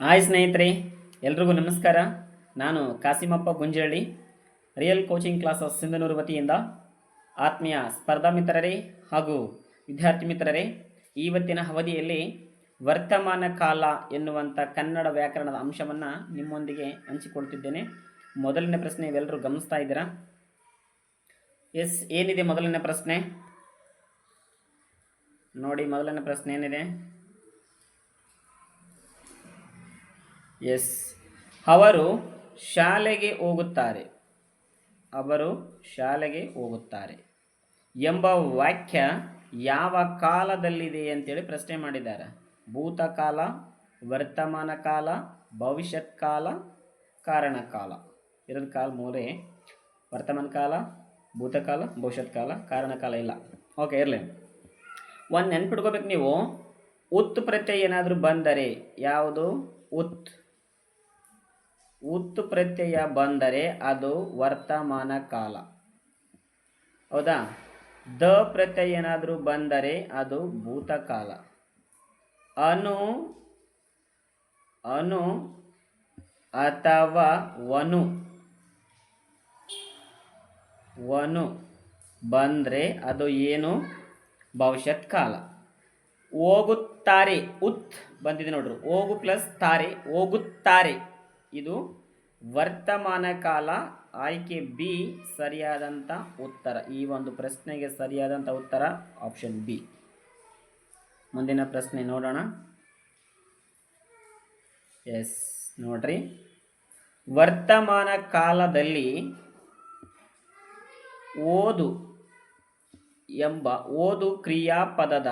Hi ಸ್ನೇಹಿತರೆ, ಎಲ್ರಿಗೂ ನಮಸ್ಕಾರ. ನಾನು Kasimappa Gunjalli real coaching classes Sindhanur ವತಿಯಿಂದ ಆತ್ಮೀಯ ಸ್ಪರ್ಧಾ ಮಿತ್ರರೇ ಹಾಗೂ ವಿದ್ಯಾರ್ಥಿ ಮಿತ್ರರೇ ಇವತ್ತಿನ ಅವಧಿಯಲ್ಲಿ ವರ್ತಮಾನ ಕಾಲ ಎನ್ನುವಂಥ ಕನ್ನಡ ವ್ಯಾಕರಣದ ಅಂಶವನ್ನು ನಿಮ್ಮೊಂದಿಗೆ ಹಂಚಿಕೊಳ್ತಿದ್ದೇನೆ. ಮೊದಲನೇ ಪ್ರಶ್ನೆ ಇವೆಲ್ಲರೂ ಗಮನಿಸ್ತಾ ಇದ್ದೀರಾ? ಎಸ್ ಏನಿದೆ ಮೊದಲನೇ ಪ್ರಶ್ನೆ? ನೋಡಿ, ಮೊದಲನೇ ಪ್ರಶ್ನೆ ಏನಿದೆ? ಎಸ್. ಅವರು ಶಾಲೆಗೆ ಹೋಗುತ್ತಾರೆ. ಅವರು ಶಾಲೆಗೆ ಹೋಗುತ್ತಾರೆ. ಎಂಬ ವಾಕ್ಯ ಯಾವ ಕಾಲದಲ್ಲಿದೆ ಅಂತೇಳಿ ಪ್ರಶ್ನೆ ಮಾಡಿದ್ದಾರೆ. ಭೂತಕಾಲ, ವರ್ತಮಾನ ಕಾಲ, ಭವಿಷ್ಯತ್ ಕಾಲ ಕಾರಣಕಾಲ ಇರೋದು ಕಾಲ ಮೂರೇ. ವರ್ತಮಾನ ಕಾಲ, ಭೂತಕಾಲ, ಭವಿಷ್ಯತ್ ಕಾಲ ಕಾರಣಕಾಲ ಇಲ್ಲ. ಓಕೆ, ಇರಲಿ. ಒಂದು ನೆನ್ಪಿಟ್ಕೋಬೇಕು ನೀವು. ಉತ್ ಪ್ರತ್ಯಯ ಏನಾದರೂ ಬಂದರೆ ಯಾವುದು? ಉತ್. ಉತ್ ಪ್ರತ್ಯಯ ಬಂದರೆ ಅದು ವರ್ತಮಾನ ಕಾಲ. ಹೌದಾ? ದ ಪ್ರತ್ಯಯ ಏನಾದರೂ ಬಂದರೆ ಅದು ಭೂತಕಾಲ. ಅನು ಅನು ಅಥವಾ ವನು. ವನು ಬಂದರೆ ಅದು ಏನು? ಭವಿಷ್ಯತ್ ಕಾಲ. ಹೋಗುತ್ತಾರೆ, ಉತ್ ಬಂದಿದೆ ನೋಡ್ರಿ. ಹೋಗು ಪ್ಲಸ್ ತಾರೆ, ಹೋಗುತ್ತಾರೆ. ಇದು ವರ್ತಮಾನ ಕಾಲ, ಆಯ್ಕೆ ಬಿ ಸರಿಯಾದಂಥ ಉತ್ತರ. ಈ ಒಂದು ಪ್ರಶ್ನೆಗೆ ಸರಿಯಾದಂಥ ಉತ್ತರ ಆಪ್ಷನ್ ಬಿ ಮುಂದಿನ ಪ್ರಶ್ನೆ ನೋಡೋಣ. ಎಸ್ ನೋಡ್ರಿ. ವರ್ತಮಾನ ಕಾಲದಲ್ಲಿ ಓದು ಎಂಬ ಓದು ಕ್ರಿಯಾಪದದ,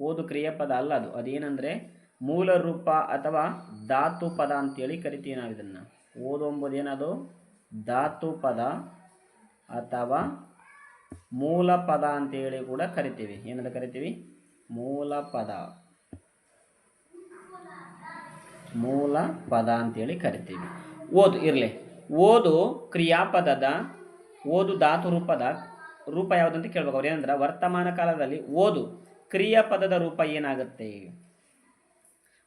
ಓದು ಕ್ರಿಯಾಪದ ಅಲ್ಲ ಅದು. ಅದೇನೆಂದರೆ ಮೂಲ ರೂಪ ಅಥವಾ ಧಾತು ಪದ ಅಂತೇಳಿ ಕರಿತೀವಿ ನಾವು ಇದನ್ನು. ಓದು ಏನದು? ಧಾತು ಪದ ಅಥವಾ ಮೂಲ ಪದ ಅಂತೇಳಿ ಕೂಡ ಕರಿತೀವಿ. ಏನಂತ ಕರಿತೀವಿ? ಮೂಲ ಪದ. ಮೂಲ ಪದ ಅಂತೇಳಿ ಕರಿತೀವಿ. ಓದು, ಇರಲಿ. ಓದು ಕ್ರಿಯಾಪದದ, ಓದು ಧಾತು ರೂಪದ ರೂಪ ಯಾವುದಂತ ಕೇಳ್ಬೇಕು ಅವ್ರು. ಏನಂದ್ರೆ, ವರ್ತಮಾನ ಕಾಲದಲ್ಲಿ ಓದು ಕ್ರಿಯಾಪದದ ರೂಪ ಏನಾಗುತ್ತೆ?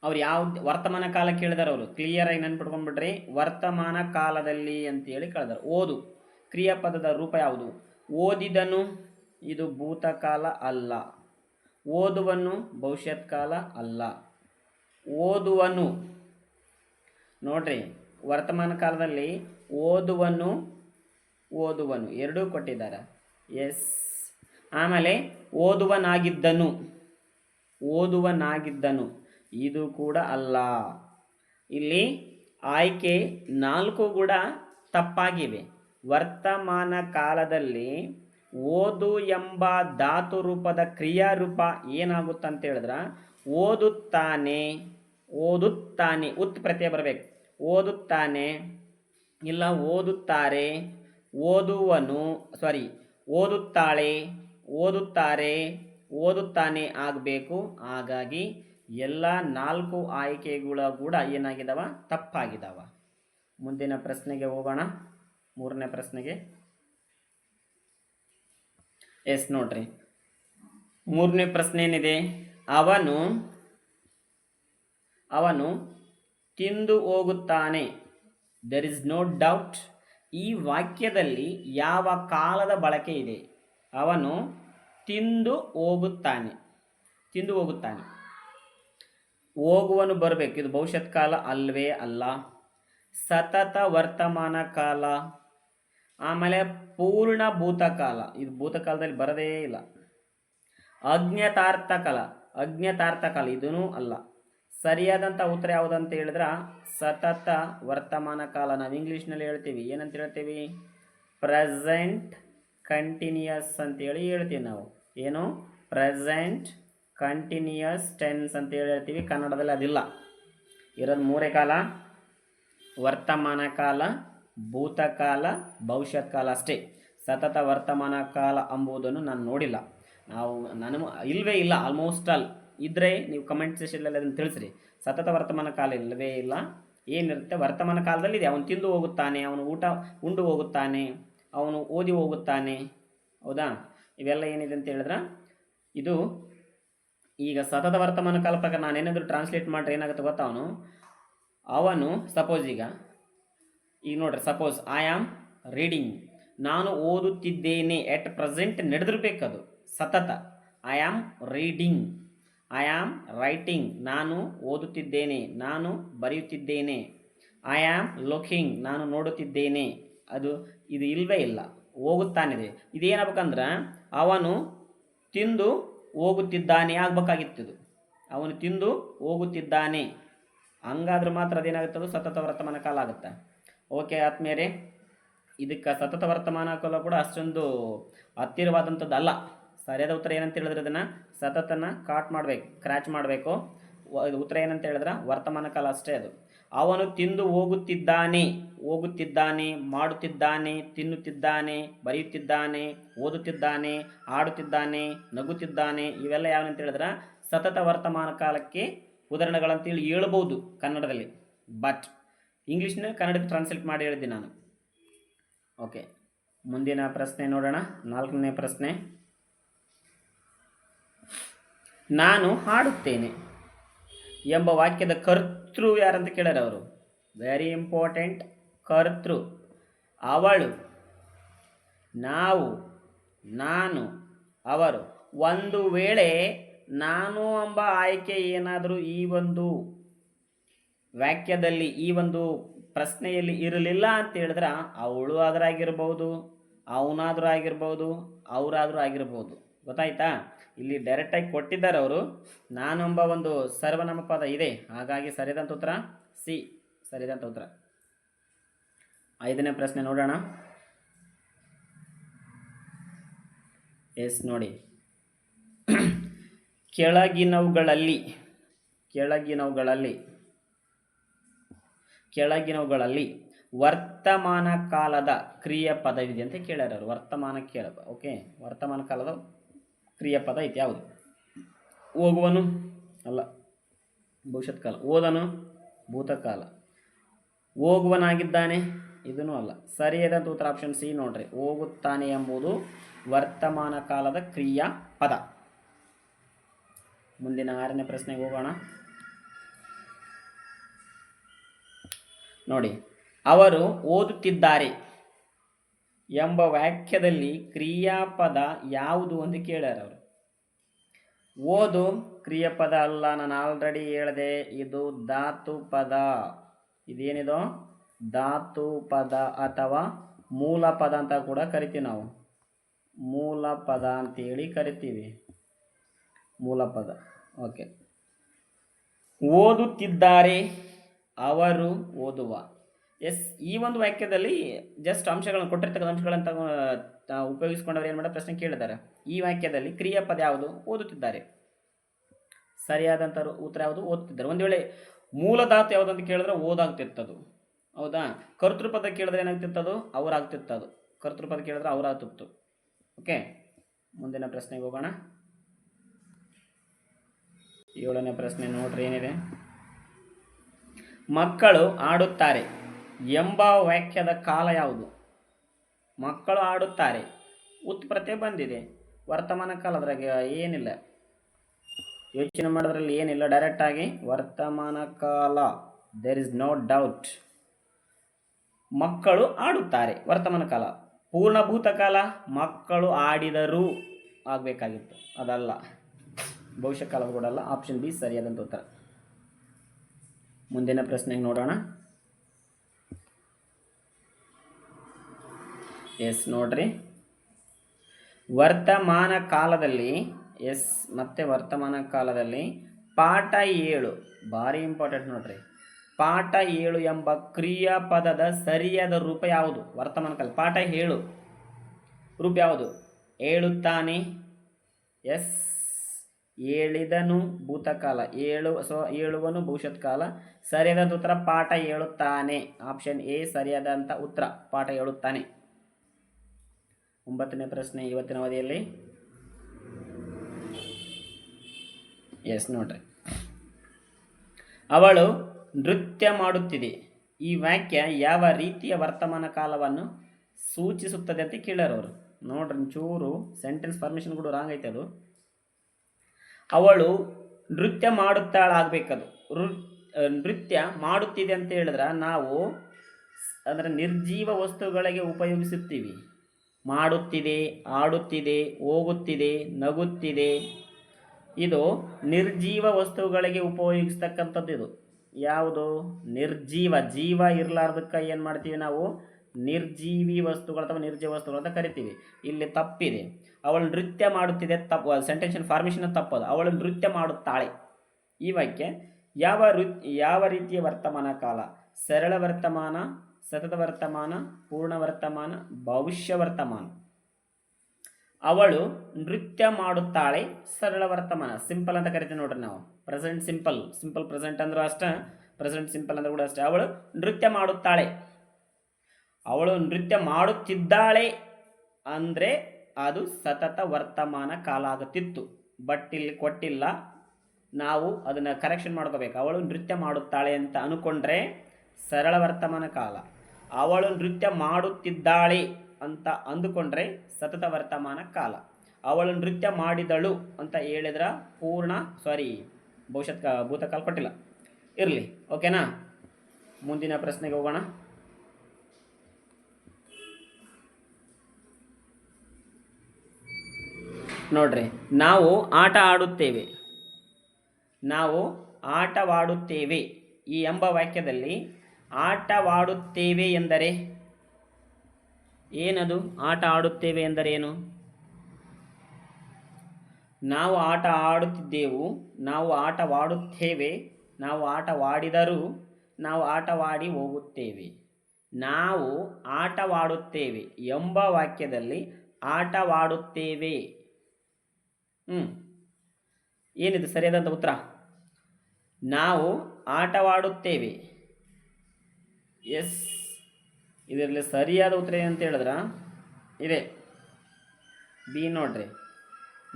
ಅವ್ರು ಯಾವ ವರ್ತಮಾನ ಕಾಲ ಕೇಳಿದಾರೆ ಅವರು? ಕ್ಲಿಯರ್ ಆಗಿ ನೆನ್ಪಿಟ್ಕೊಂಡ್ಬಿಡ್ರಿ ವರ್ತಮಾನ ಕಾಲದಲ್ಲಿ ಅಂತೇಳಿ ಕೇಳಿದಾರೆ. ಓದು. ಕ್ರಿಯಾಪದದ ರೂಪ ಯಾವುದು? ಓದಿದನು ಇದು ಭೂತಕಾಲ ಅಲ್ಲ. ಓದುವನು ಭವಿಷ್ಯತ್ ಕಾಲ ಅಲ್ಲ. ಓದುವನು. ನೋಡ್ರಿ, ವರ್ತಮಾನ ಕಾಲದಲ್ಲಿ ಓದುವನು ಓದುವನು. ಎರಡೂ ಕೊಟ್ಟಿದ್ದಾರೆ. ಎಸ್. ಆಮೇಲೆ ಓದುವನಾಗಿದ್ದನು. ಓದುವನಾಗಿದ್ದನು. ಇದು ಕೂಡ ಅಲ್ಲ. ಇಲ್ಲಿ ಆಯ್ಕೆ ನಾಲ್ಕು ಕೂಡ ತಪ್ಪಾಗಿವೆ. ವರ್ತಮಾನ ಕಾಲದಲ್ಲಿ ಓದು ಎಂಬ ಧಾತು ರೂಪದ ಕ್ರಿಯಾರೂಪ ಏನಾಗುತ್ತಂತ ಹೇಳಿದ್ರೆ, ಓದುತ್ತಾನೆ ಓದುತ್ತಾನೆ, ಉತ್ ಪ್ರತ್ಯಯ ಬರಬೇಕು. ಓದುತ್ತಾನೆ, ಇಲ್ಲ ಓದುತ್ತಾರೆ, ಓದುವನು ಸಾರಿ ಓದುತ್ತಾಳೆ, ಓದುತ್ತಾರೆ, ಓದುತ್ತಾನೆ ಆಗಬೇಕು. ಹಾಗಾಗಿ ಎಲ್ಲ ನಾಲ್ಕು ಆಯ್ಕೆಗಳು ಕೂಡ ಏನಾಗಿದ್ದಾವ ತಪ್ಪಾಗಿದ್ದಾವ ಮುಂದಿನ ಪ್ರಶ್ನೆಗೆ ಹೋಗೋಣ. ಮೂರನೇ ಪ್ರಶ್ನೆಗೆ. ಎಸ್, ನೋಡ್ರಿ. ಮೂರನೇ ಪ್ರಶ್ನೆ ಏನಿದೆ? ಅವನು ಅವನು ತಿಂದು ಹೋಗುತ್ತಾನೆ. ದೆರ್ ಇಸ್ ನೋ ಡೌಟ್ ಈ ವಾಕ್ಯದಲ್ಲಿ ಯಾವ ಕಾಲದ ಬಳಕೆ ಇದೆ? ಅವನು ತಿಂದು ಹೋಗುತ್ತಾನೆ. ತಿಂದು ಹೋಗುತ್ತಾನೆ. ಹೋಗುವನು ಬರಬೇಕು. ಇದು ಭವಿಷ್ಯತ್ ಕಾಲ ಅಲ್ವೇ ಅಲ್ಲ. ಸತತ ವರ್ತಮಾನ ಕಾಲ. ಆಮೇಲೆ ಪೂರ್ಣ ಭೂತಕಾಲ. ಇದು ಭೂತಕಾಲದಲ್ಲಿ ಬರದೇ ಇಲ್ಲ. ಅಜ್ಞತಾರ್ಥ ಕಾಲ. ಅಜ್ಞತಾರ್ಥ ಕಾಲ. ಇದೂ ಅಲ್ಲ. ಸರಿಯಾದಂಥ ಉತ್ತರ ಯಾವುದಂತ ಹೇಳಿದ್ರೆ, ಸತತ ವರ್ತಮಾನ ಕಾಲ. ನಾವು ಇಂಗ್ಲೀಷ್ನಲ್ಲಿ ಹೇಳ್ತೀವಿ. ಏನಂತ ಹೇಳ್ತೀವಿ? ಪ್ರೆಸೆಂಟ್ ಕಂಟಿನ್ಯೂಯಸ್ ಅಂತೇಳಿ ಹೇಳ್ತೀವಿ ನಾವು. ಏನು? ಪ್ರೆಸೆಂಟ್ ಕಂಟಿನ್ಯೂಯಸ್ ಟೆನ್ಸ್ ಅಂತ ಹೇಳ್ತೀವಿ. ಕನ್ನಡದಲ್ಲಿ ಅದಿಲ್ಲ. ಇರೋದು ಮೂರೇ ಕಾಲ. ವರ್ತಮಾನ ಕಾಲ, ಭೂತಕಾಲ ಭವಿಷ್ಯತ್ ಕಾಲ ಅಷ್ಟೇ. ಸತತ ವರ್ತಮಾನ ಕಾಲ ಅಂಬುದನ್ನು ನಾನು ನೋಡಿಲ್ಲ. ನಾವು, ನಾನು ಇಲ್ಲವೇ ಇಲ್ಲ ಆಲ್ಮೋಸ್ಟ್ ಆಲ್ ಇದ್ದರೆ ನೀವು ಕಮೆಂಟ್ ಸೆಷನಲ್ಲಿ ಅದನ್ನು ತಿಳಿಸ್ರಿ. ಸತತ ವರ್ತಮಾನ ಕಾಲ ಇಲ್ಲವೇ ಇಲ್ಲ. ಏನಿರುತ್ತೆ? ವರ್ತಮಾನ ಕಾಲದಲ್ಲಿ ಇದೆ. ಅವನು ತಿಂದು ಹೋಗುತ್ತಾನೆ, ಅವನು ಊಟ ಉಂಡು ಹೋಗುತ್ತಾನೆ, ಅವನು ಓದಿ ಹೋಗುತ್ತಾನೆ. ಹೌದಾ? ಇವೆಲ್ಲ ಏನಿದೆ ಅಂತ ಹೇಳಿದ್ರೆ? ಇದು ಈಗ ಸತತ ವರ್ತಮಾನ ಕಾಲಪಕ ಪ್ರಕಾರ ನಾನು ಏನಾದರೂ ಟ್ರಾನ್ಸ್ಲೇಟ್ ಮಾಡ್ರೆ ಏನಾಗುತ್ತೆ ಗೊತ್ತಾ ಅವನು? ಅವನು ಸಪೋಸ್ ಈಗ ಈಗ ನೋಡ್ರಿ ಸಪೋಸ್ ಐ ಆಮ್ ರೀಡಿಂಗ್ ನಾನು ಓದುತ್ತಿದ್ದೇನೆ. ಎಟ್ ಪ್ರೆಸೆಂಟ್ ನಡೆದಿರ್ಬೇಕದು. ಸತತ. I am reading I am writing ನಾನು ಓದುತ್ತಿದ್ದೇನೆ. ನಾನು ಬರೆಯುತ್ತಿದ್ದೇನೆ. ಐ ಆಮ್ ಲುಕಿಂಗ್ ನಾನು ನೋಡುತ್ತಿದ್ದೇನೆ. ಅದು, ಇದು ಇಲ್ಲವೇ ಇಲ್ಲ. ಹೋಗುತ್ತಾನಿದೆ. ಇದೇನಾಗಬೇಕಂದ್ರೆ ಅವನು ತಿಂದು ಹೋಗುತ್ತಿದ್ದಾನೆ ಆಗ್ಬೇಕಾಗಿತ್ತು ಅವನು ತಿಂದು ಹೋಗುತ್ತಿದ್ದಾನೆ. ಹಂಗಾದ್ರೆ ಮಾತ್ರ ಅದೇನಾಗುತ್ತದು? ಸತತ ವರ್ತಮಾನ ಕಾಲ ಆಗುತ್ತೆ? ಓಕೆ ಆತ್ಮೇರೆ ಇದಕ್ಕೆ ಸತತ ವರ್ತಮಾನ ಕಾಲ ಕೂಡ ಅಷ್ಟೊಂದು ಹತ್ತಿರವಾದಂಥದ್ದು ಅಲ್ಲ ಸರಿಯಾದ ಉತ್ತರ ಏನಂತ ಹೇಳಿದ್ರೆ ಅದನ್ನು ಸತತನ ಕಾಟ್ ಮಾಡಬೇಕು ಕ್ರ್ಯಾಚ್ ಮಾಡಬೇಕು. ಉತ್ತರ ಏನಂತ ಹೇಳಿದ್ರೆ? ವರ್ತಮಾನ ಕಾಲ ಅಷ್ಟೇ ಅದು. ಅವನು ತಿಂದು ಹೋಗುತ್ತಿದ್ದಾನೆ ಹೋಗುತ್ತಿದ್ದಾನೆ, ಮಾಡುತ್ತಿದ್ದಾನೆ, ತಿನ್ನುತ್ತಿದ್ದಾನೆ, ಬರೆಯುತ್ತಿದ್ದಾನೆ, ಓದುತ್ತಿದ್ದಾನೆ ಆಡುತ್ತಿದ್ದಾನೆ ನಗುತ್ತಿದ್ದಾನೆ, ಇವೆಲ್ಲ ಯಾವಂತ ಹೇಳಿದ್ರೆ? ಸತತ ವರ್ತಮಾನ ಕಾಲಕ್ಕೆ ಉದಾಹರಣೆಗಳಂತೇಳಿ ಹೇಳ್ಬೋದು ಕನ್ನಡದಲ್ಲಿ. ಬಟ್ ಇಂಗ್ಲೀಷ್ನ ಕನ್ನಡಕ್ಕೆ ಟ್ರಾನ್ಸ್ಲೇಟ್ ಮಾಡಿ ಹೇಳಿದ್ದೆ ನಾನು. ಓಕೆ ಮುಂದಿನ ಪ್ರಶ್ನೆ ನೋಡೋಣ. ನಾಲ್ಕನೇ ಪ್ರಶ್ನೆ. ನಾನು ಹಾಡುತ್ತೇನೆ. ಎಂಬ ವಾಕ್ಯದ ಕರ್ತೃ ಯಾರಂತ ಕೇಳಾರೆ ಅವರು? ವೆರಿ ಇಂಪಾರ್ಟೆಂಟ್ ಕರ್ತೃ. ಅವಳು, ನಾವು, ನಾನು, ಅವರು. ಒಂದು ವೇಳೆ ನಾನು ಎಂಬ ಆಯ್ಕೆ ಏನಾದರೂ ಈ ಒಂದು ವಾಕ್ಯದಲ್ಲಿ, ಈ ಒಂದು ಪ್ರಶ್ನೆಯಲ್ಲಿ ಇರಲಿಲ್ಲ ಅಂತ ಹೇಳಿದ್ರೆ ಅವಳು ಆದರೂ ಆಗಿರ್ಬೋದು, ಅವನಾದರೂ ಆಗಿರ್ಬೋದು, ಅವರಾದರೂ ಆಗಿರ್ಬೋದು. ಗೊತ್ತಾಯ್ತಾ? ಇಲ್ಲಿ ಡೈರೆಕ್ಟಾಗಿ ಕೊಟ್ಟಿದ್ದಾರೆ ಅವರು. ನಾನೆಂಬ ಒಂದು ಸರ್ವನಾಮ ಪದ ಇದೆ. ಹಾಗಾಗಿ ಸರಿದಂತ ಉತ್ತರ ಸಿ, ಸರಿದಂತ ಉತ್ತರ. ಐದನೇ ಪ್ರಶ್ನೆ ನೋಡೋಣ. ಎಸ್, ನೋಡಿ. ಕೆಳಗಿನವುಗಳಲ್ಲಿ ಕೆಳಗಿನವುಗಳಲ್ಲಿ ಕೆಳಗಿನವುಗಳಲ್ಲಿ ವರ್ತಮಾನ ಕಾಲದ ಕ್ರಿಯಾಪದವಿದೆ ಅಂತ ಕೇಳ್ಯಾರ ವರ್ತಮಾನ ಕೇಳ ಓಕೆ ವರ್ತಮಾನ ಕಾಲದ ಕ್ರಿಯಾಪದ ಐತೆ ಯಾವುದು? ಹೋಗುವನು, ಅಲ್ಲ, ಭವಿಷ್ಯತ್ ಕಾಲ. ಓದನು, ಭೂತಕಾಲ. ಹೋಗುವನಾಗಿದ್ದಾನೆ ಇದೂ ಅಲ್ಲ. ಸರಿಯಾದಂಥ ಉತ್ತರ ಆಪ್ಷನ್ ಸಿ ನೋಡ್ರಿ. ಹೋಗುತ್ತಾನೆ ಎಂಬುದು ವರ್ತಮಾನ ಕಾಲದ ಕ್ರಿಯಾ ಪದ ಮುಂದಿನ ಆರನೇ ಪ್ರಶ್ನೆಗೆ ಹೋಗೋಣ. ನೋಡಿ, ಅವರು ಓದುತ್ತಿದ್ದಾರೆ. ಎಂಬ ವಾಕ್ಯದಲ್ಲಿ ಕ್ರಿಯಾಪದ ಯಾವುದು ಅಂತ ಕೇಳ್ಯಾರ ಓದು ಕ್ರಿಯಾಪದ ಅಲ್ಲ, ನಾನು ಆಲ್ರೆಡಿ ಹೇಳಿದೆ, ಇದು ಧಾತು ಪದ ಇದೇನಿದು? ಧಾತು ಪದ ಅಥವಾ ಮೂಲ ಪದ ಅಂತ ಕೂಡ ಕರಿತೀವಿ ನಾವು. ಮೂಲ ಪದ ಅಂತೇಳಿ ಕರಿತೀವಿ. ಮೂಲ ಪದ ಓಕೆ ಓದುತ್ತಿದ್ದಾರೆ, ಅವರು ಓದುವ. ಎಸ್, ಈ ಒಂದು ವಾಕ್ಯದಲ್ಲಿ ಜಸ್ಟ್ ಅಂಶಗಳನ್ನು, ಕೊಟ್ಟಿರ್ತಕ್ಕಂಥ ಅಂಶಗಳನ್ನು ತಗೋ ಉಪಯೋಗಿಸ್ಕೊಂಡವ್ರು ಏನು ಮಾಡೋ ಪ್ರಶ್ನೆ ಕೇಳಿದ್ದಾರೆ. ಈ ವಾಕ್ಯದಲ್ಲಿ ಕ್ರಿಯಾಪದ ಯಾವುದು? ಓದುತ್ತಿದ್ದಾರೆ. ಸರಿಯಾದಂಥ ಉತ್ತರ ಯಾವುದು? ಓದುತ್ತಿದ್ದಾರೆ. ಒಂದು ವೇಳೆ ಮೂಲ ಯಾವುದಂತ ಕೇಳಿದ್ರೆ ಓದಾಗ್ತಿರ್ತದು ಹೌದಾ? ಕರ್ತೃಪದ ಕೇಳಿದ್ರೆ ಏನಾಗ್ತಿರ್ತದು ಅವರಾಗ್ತಿತ್ತದು. ಕರ್ತೃಪದ ಕೇಳಿದ್ರೆ ಅವರಾಗ್ತಿತ್ತು. ಓಕೆ ಮುಂದಿನ ಪ್ರಶ್ನೆಗೆ ಹೋಗೋಣ. ಏಳನೇ ಪ್ರಶ್ನೆ ನೋಡ್ರಿ ಏನಿದೆ? ಮಕ್ಕಳು ಆಡುತ್ತಾರೆ. ಎಂಬ ವಾಕ್ಯದ ಕಾಲ ಯಾವುದು? ಮಕ್ಕಳು ಆಡುತ್ತಾರೆ ಉತ್ಪ್ರತೆ ಬಂದಿದೆ. ವರ್ತಮಾನ ಕಾಲದ್ರಾಗ ಏನಿಲ್ಲ. ಯೋಚನೆ ಮಾಡೋದ್ರಲ್ಲಿ ಏನಿಲ್ಲ. ಡೈರೆಕ್ಟಾಗಿ ವರ್ತಮಾನ ಕಾಲ. ದೇರ್ ಇಸ್ ನೋ ಡೌಟ್ ಮಕ್ಕಳು ಆಡುತ್ತಾರೆ ವರ್ತಮಾನ ಕಾಲ. ಪೂರ್ಣಭೂತ ಕಾಲ. ಮಕ್ಕಳು ಆಡಿದರು ಆಗಬೇಕಾಗಿತ್ತು. ಅದಲ್ಲ. ಭವಿಷ್ಯ ಕಾಲದ ಕೂಡ ಅಲ್ಲ. ಆಪ್ಷನ್ ಬಿ ಸರಿಯಾದಂಥ ಉತ್ತರ. ಮುಂದಿನ ಪ್ರಶ್ನೆಗೆ ನೋಡೋಣ. ಎಸ್ ನೋಡ್ರಿ. ವರ್ತಮಾನ ಕಾಲದಲ್ಲಿ, ಎಸ್ ಮತ್ತೆ ವರ್ತಮಾನ ಕಾಲದಲ್ಲಿ ಪಾಠ ಏಳು, ಭಾರಿ ಇಂಪಾರ್ಟೆಂಟ್ ನೋಡ್ರಿ. ಪಾಠ ಏಳು ಎಂಬ ಕ್ರಿಯಾಪದದ ಸರಿಯಾದ ರೂಪ ಯಾವುದು? ವರ್ತಮಾನ ಕಾಲ, ಪಾಠ ಏಳು. ರೂಪ ಯಾವುದು? ಹೇಳುತ್ತಾನೆ ಎಸ್ ಹೇಳಿದನು ಭೂತಕಾಲ, ಏಳು, ಸೊ, ಏಳುವನು ಭವಿಷ್ಯತ್ ಕಾಲ ಸರಿಯಾದಂಥ ಉತ್ತರ, ಪಾಠ ಹೇಳುತ್ತಾನೆ ಆಪ್ಷನ್ ಎ ಸರಿಯಾದಂಥ ಉತ್ತರ, ಪಾಠ ಹೇಳುತ್ತಾನೆ ಒಂಬತ್ತನೇ ಪ್ರಶ್ನೆ ಇವತ್ತಿನ ಅವಧಿಯಲ್ಲಿ. ಎಸ್ ನೋಡ್ರಿ ಅವಳು ನೃತ್ಯ ಮಾಡುತ್ತಿದೆ. ಈ ವಾಕ್ಯ ಯಾವ ರೀತಿಯ ವರ್ತಮಾನ ಕಾಲವನ್ನು ಸೂಚಿಸುತ್ತದೆ ಅಂತ ಕೇಳರವರು ನೋಡ್ರಿ ಚೂರು ಸೆಂಟೆನ್ಸ್ ಪರ್ಮಿಷನ್ ಕೂಡ ರಾಂಗ್ ಐತೆ ಅದು. ಅವಳು ನೃತ್ಯ ಮಾಡುತ್ತಾಳಾಗಬೇಕದು. ನೃತ್ಯ ಮಾಡುತ್ತಿದೆ ಅಂತ ಹೇಳಿದ್ರೆ ನಾವು ಅಂದರೆ ನಿರ್ಜೀವ ವಸ್ತುಗಳಿಗೆ ಉಪಯೋಗಿಸುತ್ತೀವಿ. ಮಾಡುತ್ತಿದೆ, ಆಡುತ್ತಿದೆ, ಹೋಗುತ್ತಿದೆ, ನಗುತ್ತಿದೆ. ಇದು ನಿರ್ಜೀವ ವಸ್ತುಗಳಿಗೆ ಉಪಯೋಗಿಸ್ತಕ್ಕಂಥದ್ದು ಇದು. ಯಾವುದು? ನಿರ್ಜೀವ, ಜೀವ ಇರಲಾರ್ದಕ್ಕೆ ಏನು ಮಾಡ್ತೀವಿ ನಾವು? ನಿರ್ಜೀವಿ ವಸ್ತುಗಳು ಅಥವಾ ನಿರ್ಜೀವ ವಸ್ತುಗಳು ಅಂತ ಕರಿತೀವಿ. ಇಲ್ಲಿ ತಪ್ಪಿದೆ. ಅವಳು ನೃತ್ಯ ಮಾಡುತ್ತಿದೆ, ತಪ್ಪು ಸೆಂಟೆನ್ಷನ್ ಫಾರ್ಮೇಷನ್ ತಪ್ಪದು. ಅವಳು ನೃತ್ಯ ಮಾಡುತ್ತಾಳೆ. ಈ ವಾಕ್ಯ, ಯಾವ ಯಾವ ರೀತಿಯ ವರ್ತಮಾನ ಕಾಲ? ಸರಳ ವರ್ತಮಾನ ಸತತ ವರ್ತಮಾನ, ಪೂರ್ಣ ವರ್ತಮಾನ, ಭವಿಷ್ಯ ವರ್ತಮಾನ. ಅವಳು ನೃತ್ಯ ಮಾಡುತ್ತಾಳೆ, ಸರಳ ವರ್ತಮಾನ. ಸಿಂಪಲ್ ಅಂತ ಕರಿತೀವಿ ನೋಡ್ರಿ ನಾವು. ಪ್ರೆಸೆಂಟ್ ಸಿಂಪಲ್ ಸಿಂಪಲ್ ಪ್ರೆಸೆಂಟ್ ಅಂದ್ರೂ ಅಷ್ಟೇ ಪ್ರೆಸೆಂಟ್ ಸಿಂಪಲ್ ಅಂದ್ರೆ ಕೂಡ ಅಷ್ಟೇ. ಅವಳು ನೃತ್ಯ ಮಾಡುತ್ತಾಳೆ. ಅವಳು ನೃತ್ಯ ಮಾಡುತ್ತಿದ್ದಾಳೆ ಅಂದರೆ ಅದು ಸತತ ವರ್ತಮಾನ ಕಾಲ ಆಗುತ್ತಿತ್ತು. ಬಟ್ ಇಲ್ಲಿ ಕೊಟ್ಟಿಲ್ಲ. ನಾವು ಅದನ್ನು ಕರೆಕ್ಷನ್ ಮಾಡ್ಕೋಬೇಕು. ಅವಳು ನೃತ್ಯ ಮಾಡುತ್ತಾಳೆ ಅಂತ ಅನ್ಕೊಂಡ್ರೆ ಸರಳ ವರ್ತಮಾನ ಕಾಲ. ಅವಳು ನೃತ್ಯ ಮಾಡುತ್ತಿದ್ದಾಳೆ ಅಂತ ಅಂದುಕೊಂಡ್ರೆ ಸತತ ವರ್ತಮಾನ ಕಾಲ. ಅವಳು ನೃತ್ಯ ಮಾಡಿದಳು ಅಂತ ಹೇಳಿದ್ರ ಪೂರ್ಣ ಸಾರಿ ಭವಿಷ್ಯತ್ ಭೂತಕಾಲ ಕೊಟ್ಟಿಲ್ಲ. ಇರಲಿ, ಓಕೆನಾ? ಮುಂದಿನ ಪ್ರಶ್ನೆಗೆ ಹೋಗೋಣ. ನೋಡ್ರಿ, ನಾವು ಆಟ ಆಡುತ್ತೇವೆ. ನಾವು ಆಟವಾಡುತ್ತೇವೆ. ಈ ಎಂಬ ವಾಕ್ಯದಲ್ಲಿ ಆಟವಾಡುತ್ತೇವೆ ಎಂದರೆ ಏನದು? ಆಟ ಆಡುತ್ತೇವೆ ಎಂದರೇನು? ನಾವು ಆಟ ಆಡುತ್ತಿದ್ದೆವು, ನಾವು ಆಟವಾಡುತ್ತೇವೆ, ನಾವು ಆಟವಾಡಿದರೂ ನಾವು ಆಟವಾಡಿ ಹೋಗುತ್ತೇವೆ. ನಾವು ಆಟವಾಡುತ್ತೇವೆ ಎಂಬ ವಾಕ್ಯದಲ್ಲಿ ಆಟವಾಡುತ್ತೇವೆ. ಹ್ಞೂ ಏನಿದು? ಸರಿಯಾದಂಥ ಉತ್ತರ? ನಾವು ಆಟವಾಡುತ್ತೇವೆ. ಎಸ್. ಇದರಲ್ಲಿ ಸರಿಯಾದ ಉತ್ತರ ಏನಂತ ಹೇಳಿದ್ರೆ? ಇದೆ. ಬಿ ನೋಡ್ರಿ.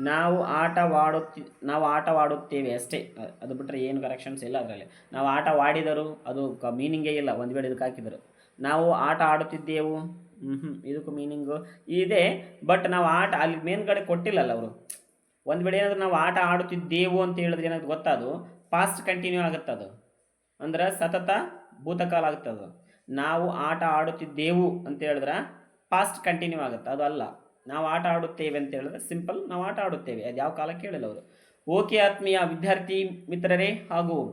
ನಾವು ಆಟವಾಡುತ್ತಿ, ನಾವು ಆಟವಾಡುತ್ತೇವೆ ಅಷ್ಟೇ. ಅದು ಬಿಟ್ಟರೆ ಏನು ಕರೆಕ್ಷನ್ಸ್ ಇಲ್ಲ ಅದರಲ್ಲಿ. ನಾವು ಆಟವಾಡಿದರು ಅದು ಕ ಮೀನಿಂಗೇ ಇಲ್ಲ. ಒಂದು ವೇಳೆ ಇದಕ್ಕೆ ಹಾಕಿದರು. ನಾವು ಆಟ ಆಡುತ್ತಿದ್ದೆವು. ಹ್ಞೂ ಇದಕ್ಕೂ ಮೀನಿಂಗು ಇದೆ. ಬಟ್ ನಾವು ಆಟ ಅಲ್ಲಿ ಮೇಲ್ಗಡೆ ಕೊಟ್ಟಿಲ್ಲಲ್ಲ ಅವರು. ಒಂದು ವೇಳೆ ಏನಾದರೂ ನಾವು ಆಟ ಆಡುತ್ತಿದ್ದೆವು ಅಂತ ಹೇಳಿದ್ರೆ ಗೊತ್ತಾ ಅದು? ಪಾಸ್ಟ್ ಕಂಟಿನ್ಯೂ ಆಗುತ್ತೆ ಅದು? ಅಂದ್ರೆ ಸತತ ಭೂತಕಾಲ ಆಗುತ್ತೆ ಅದು. ನಾವು ಆಟ ಆಡುತ್ತಿದ್ದೆವು ಅಂತ ಹೇಳಿದ್ರೆ ಪಾಸ್ಟ್ ಕಂಟಿನ್ಯೂ ಆಗುತ್ತೆ. ಅದು ಅಲ್ಲ. ನಾವು ಆಟ ಆಡುತ್ತೇವೆ ಅಂತ ಹೇಳಿದ್ರೆ ಸಿಂಪಲ್ ನಾವು ಆಟ ಆಡುತ್ತೇವೆ. ಅದು ಯಾವ ಕಾಲಕ್ಕೆ ಹೇಳಿಲ್ಲ ಅವರು. ಓಕೆ ಆತ್ಮೀಯ ವಿದ್ಯಾರ್ಥಿ ಮಿತ್ರರೇ ಹಾಗೂ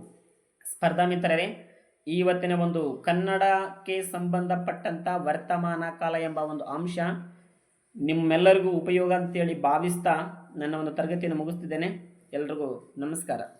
ಸ್ಪರ್ಧಾ ಮಿತ್ರರೇ ಇವತ್ತಿನ ಒಂದು ಕನ್ನಡಕ್ಕೆ ಸಂಬಂಧಪಟ್ಟಂಥ ವರ್ತಮಾನ ಕಾಲ ಎಂಬ ಒಂದು ಅಂಶ ನಿಮ್ಮೆಲ್ಲರಿಗೂ ಉಪಯೋಗ ಅಂತೇಳಿ ಭಾವಿಸ್ತಾ ನನ್ನ ಒಂದು ತರಗತಿಯನ್ನು ಮುಗಿಸ್ತಿದ್ದೇನೆ. ಎಲ್ರಿಗೂ ನಮಸ್ಕಾರ.